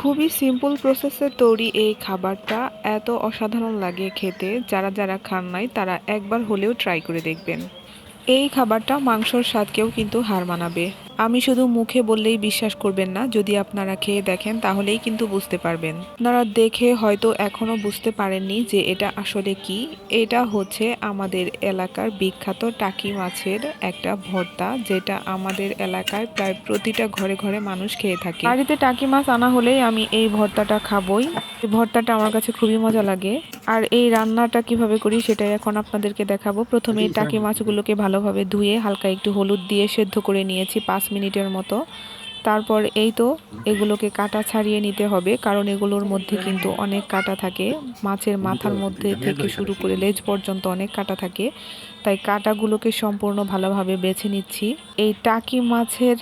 খুবই সিম্পল প্রসেসে তৈরি এই খাবারটা এত অসাধারণ লাগে খেতে। যারা যারা খান নাই, তারা একবার হলেও ট্রাই করে দেখবেন। এই খাবারটা মাংসর স্বাদকেও কিন্তু হার মানাবে। আমি শুধু মুখে বললেই বিশ্বাস করবেন না যদি আপনারা খেয়ে দেখেন তাহলেই কিন্তু বুঝতে পারবেন। আপনারা দেখে হয়তো এখনও বুঝতে পারেননি যে এটা আসলে কি। এটা হচ্ছে আমাদের এলাকার বিখ্যাত টাকি মাছের একটা ভর্তা যেটা আমাদের এলাকায় প্রায় প্রতিটা ঘরে ঘরে মানুষ খেয়ে থাকে। বাড়িতে টাকি মাছ আনা হলেই আমি এই ভর্তাটা খাবই। এই ভর্তাটা আমার কাছে খুবই মজা লাগে। আর এই রান্নাটা কীভাবে করি সেটাই এখন আপনাদেরকে দেখাবো। প্রথমে এই টাকি মাছগুলোকে ভালোভাবে ধুয়ে হালকা একটু হলুদ দিয়ে সেদ্ধ করে নিয়েছি পাঁচ মিনিটের মতো। তারপর এই তো এগুলোকে কাটা ছাড়িয়ে নিতে হবে, কারণ এগুলোর মধ্যে কিন্তু অনেক কাটা থাকে। মাছের মাথার মধ্যে থেকে শুরু করে লেজ পর্যন্ত অনেক কাটা থাকে। তাই কাটাগুলোকে সম্পূর্ণ ভালোভাবে বেছে নিচ্ছি। এই টাকি মাছের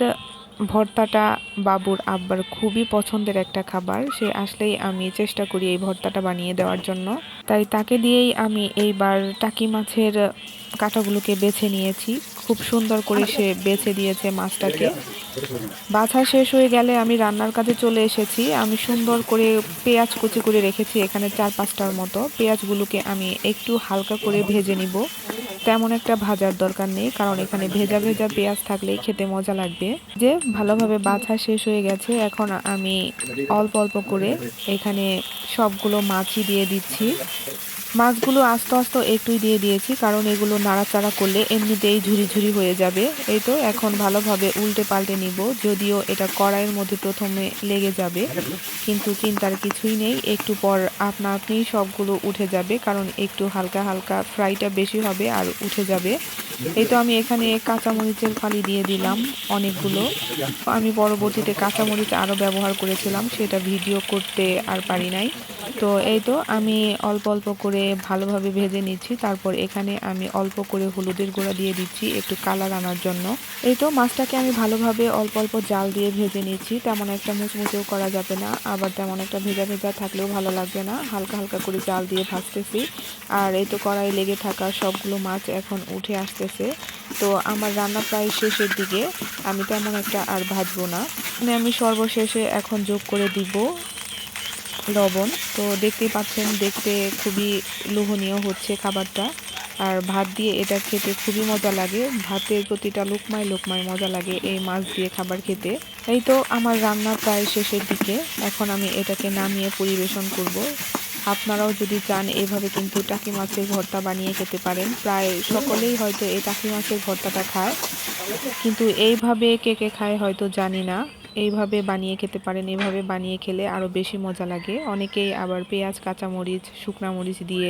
ভর্তাটা বাবুর আব্বার খুবই পছন্দের একটা খাবার। সে আসলেই আমি চেষ্টা করি এই ভর্তাটা বানিয়ে দেওয়ার জন্য। তাই তাকে দিয়েই আমি এইবার টাকি মাছের কাঁটাগুলোকে বেছে নিয়েছি। খুব সুন্দর করে সে বেছে দিয়েছে মাছটাকে। বাছা শেষ হয়ে গেলে আমি রান্নার কাজে চলে এসেছি। আমি সুন্দর করে পেঁয়াজ কুচি করে রেখেছি এখানে চার পাঁচটার মতো। পেঁয়াজগুলোকে আমি একটু হালকা করে ভেজে নিব। তেমন একটা ভাজার দরকার নেই, কারণ এখানে ভেজা ভেজা পেঁয়াজ থাকলেই খেতে মজা লাগবে। যে ভালোভাবে বাছা শেষ হয়ে গেছে, এখন আমি অল্প অল্প করে এখানে সবগুলো মাছি দিয়ে দিচ্ছি। মাছগুলো আস্তে আস্তে একটুই দিয়ে দিয়েছি, কারণ এগুলো নাড়াচাড়া করলে এমনিতেই ঝুরি ঝুরি হয়ে যাবে। এই তো, এখন ভালোভাবে উল্টে পাল্টে নিব, যদিও এটা কড়াইয়ের মধ্যে প্রথমে লেগে যাবে, কিন্তু চিন্তার কিছুই নেই। একটু পর আপনা আপনিই সবগুলো উঠে যাবে, কারণ একটু হালকা হালকা ফ্রাইটা বেশি হবে আর উঠে যাবে। এই তো, আমি এখানে কাঁচামরিচের ফালি দিয়ে দিলাম অনেকগুলো। আমি পরবর্তীতে কাঁচামরিচ আরও ব্যবহার করেছিলাম, সেটা ভিডিও করতে আর পারি নাই। তো এই তো আমি অল্প অল্প করে ভালোভাবে ভেজে নিচ্ছি। তারপর এখানে আমি অল্প করে হলুদের গুঁড়া দিয়ে দিচ্ছি একটু কালার আনার জন্য। এই তো মাছটাকে আমি ভালোভাবে অল্প অল্প জাল দিয়ে ভেজে নিচ্ছি। তেমন একটা মুচমুচেও করা যাবে না, আবার তেমন একটা ভেজা ভেজা থাকলেও ভালো লাগবে না। হালকা হালকা করে জাল দিয়ে ভাজতেছি। আর এই তো কড়াই লেগে থাকা সবগুলো মাছ এখন উঠে আসতেছে। তো আমার রান্না প্রায় শেষের দিকে। আমি তেমন একটা আর ভাজবো না। মানে আমি সর্বশেষে এখন যোগ করে দিব লবণ। তো দেখতেই পাচ্ছেন, দেখতে খুবই লোভনীয় হচ্ছে খাবারটা। আর ভাত দিয়ে এটা খেতে খুবই মজা লাগে। ভাতের প্রতিটা লুকমায় লুকমায় মজা লাগে এই মাছ দিয়ে খাবার খেতে। এই তো আমার রান্না প্রায় শেষের দিকে। এখন আমি এটাকে নামিয়ে পরিবেশন করব। আপনারাও যদি চান এইভাবে কিন্তু টাকি মাছের ভর্তা বানিয়ে খেতে পারেন। প্রায় সকলেই হয়তো এই টাকি মাছের ভর্তাটা খায়। কিন্তু এইভাবে কে কে খায় হয়তো জানি না। এইভাবে বানিয়ে খেতে পারেন, এইভাবে বানিয়ে খেলে আরও বেশি মজা লাগে। অনেকেই আবার পেঁয়াজ, কাঁচামরিচ, শুকনা মরিচ দিয়ে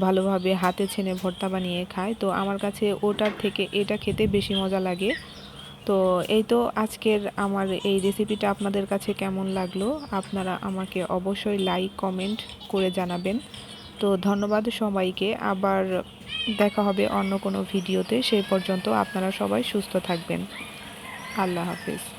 ভালোভাবে হাতে ছেনে ভর্তা বানিয়ে খায়। তো আমার কাছে ওটার থেকে এটা খেতে বেশি মজা লাগে। তো এই তো আজকের আমার এই রেসিপিটা আপনাদের কাছে কেমন লাগল? আপনারা আমাকে অবশ্যই লাইক কমেন্ট করে জানাবেন। তো ধন্যবাদ সবাইকে। আবার দেখা হবে অন্য কোনো ভিডিওতে সেই পর্যন্ত আপনারা সবাই সুস্থ থাকবেন। আল্লাহ হাফিজ।